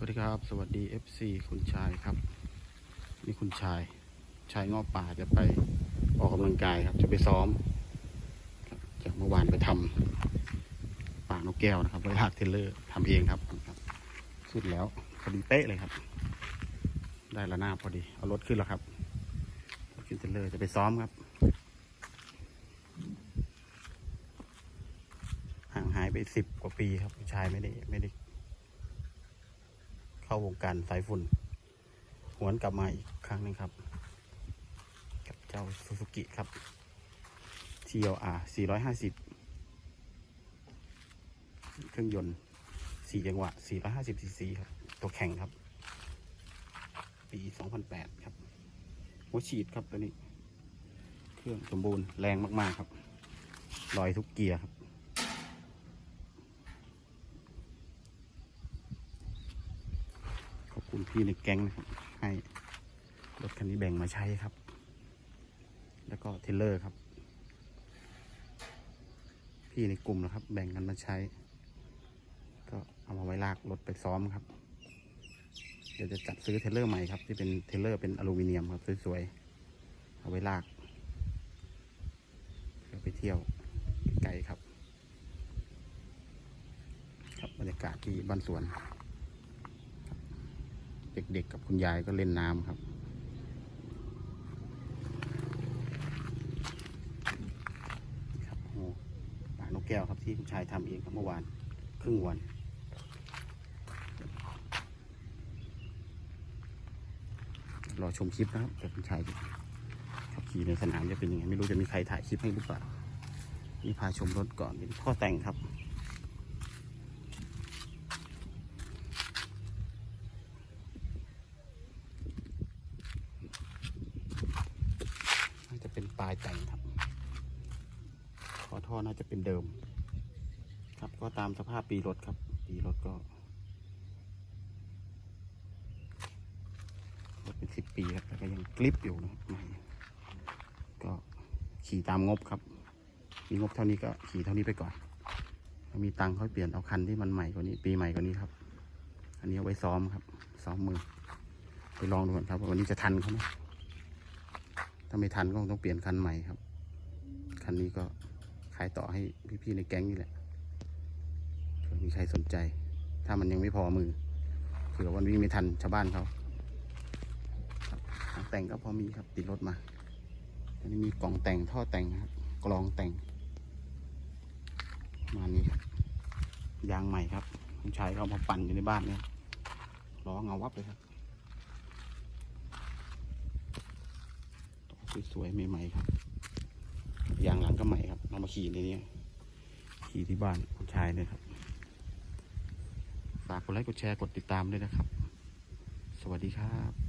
สวัสดีครับ สวัสดี FC คุณชายครับ นี่คุณชาย ชายงอป่าจะไปออกกำลังกายครับ จะไปซ้อม จากเมื่อวานไปทำป่านกแก้วนะครับไว้ลากเทเลอร์ทำเองครับครับสุดแล้วพอดีเป๊ะเลยครับ ได้ละหน้าพอดี เอารถขึ้นแล้วครับรถขึ้นเทเลอร์จะไปซ้อมครับ ห่างหายไปสิบกว่าปีครับคุณชายไม่ได้ไม่ได้ เข้าวงการสายฝุ่น หวนกลับมาอีกครั้งหนึงครับ กับเจ้าซูซูกิครับ TLR 450 เครื่องยนต์ 4 จังหวะ 450 cc ครับ ตัวแข่งครับ ปี 2008 ครับ หัวฉีดครับตัวนี้ เครื่องสมบูรณ์แรงมาก ๆ ครับ ลอยทุกเกียร์ครับ ขอบ คุณพี่ในแก๊งนะครับ ให้รถคันนี้แบ่งมาใช้ครับ แล้วก็เทเลอร์ครับ พี่ในกลุ่มนะครับ แบ่งกันมาใช้ ก็เอามาไว้ลากรถไปซ้อมครับ เดี๋ยวจะจัดซื้อเทเลอร์ใหม่ครับ ที่เป็นเทเลอร์เป็นอลูมิเนียมครับสวยๆ เอาไว้ลากเพื่อไปเที่ยวไกลครับ ครับบรรยากาศที่บ้านสวน ด็กๆกับคุณยายก็เล่นน้ำครับ ครับโอ้ป่านกแก้วครับที่คุณชายทำเองครับเมื่อวาน ครึ่งวันรอชมคลิปนะครับแต่คุณชายขับขี่ในสนามจะเป็นยังไงไม่รู้จะมีใครถ่ายคลิปให้หรือเปล่านี่พาชมรถก่อนเป็นท่อแต่งครับ น่ายแต่งครับขอท่อน่าจะเป็นเดิม ครับก็ตามสภาพปีรถครับ ปีรถก็รถเป็นสิบปีครับแต่ก็ยังกลิปอยู่นะครับก็ขี่ตามงบครับ มีงบเท่านี้ก็ขี่เท่านี้ไปก่อน มีตังค์ค่อยเปลี่ยนเอาคันที่มันใหม่กว่านี้ ปีใหม่กว่านี้ครับ อันนี้เอาไว้ซ้อมครับ ซ้อมมือ ไปลองดูก่อนครับว่าวันนี้จะทันเขาไหม ถ้าไม่ทันก็คงต้องเปลี่ยนคันใหม่ครับ คันนี้ก็ขายต่อให้พี่ๆในแก๊งนี่แหละเผื่อมีใครสนใจ ถ้ามันยังไม่พอมือเผื่อวันวิ่งไม่ทันชาวบ้านเขาแต่งก็พอมีครับติดรถมาอันนี้มีกล่องแต่งท่อแต่งครับกลองแต่ง มานี้ครับยางใหม่ครับคุณชายเอามาปั่นอยู่ในบ้านเนี่ยล้อเงาวับเลยครับ สวยๆใหม่ๆครับยางหลังก็ใหม่ครับเอามาขี่ในนี้ขี่ที่บ้านของชายเลยครับฝากกดไลค์กดแชร์กดติดตามด้วยนะครับ สวัสดีครับ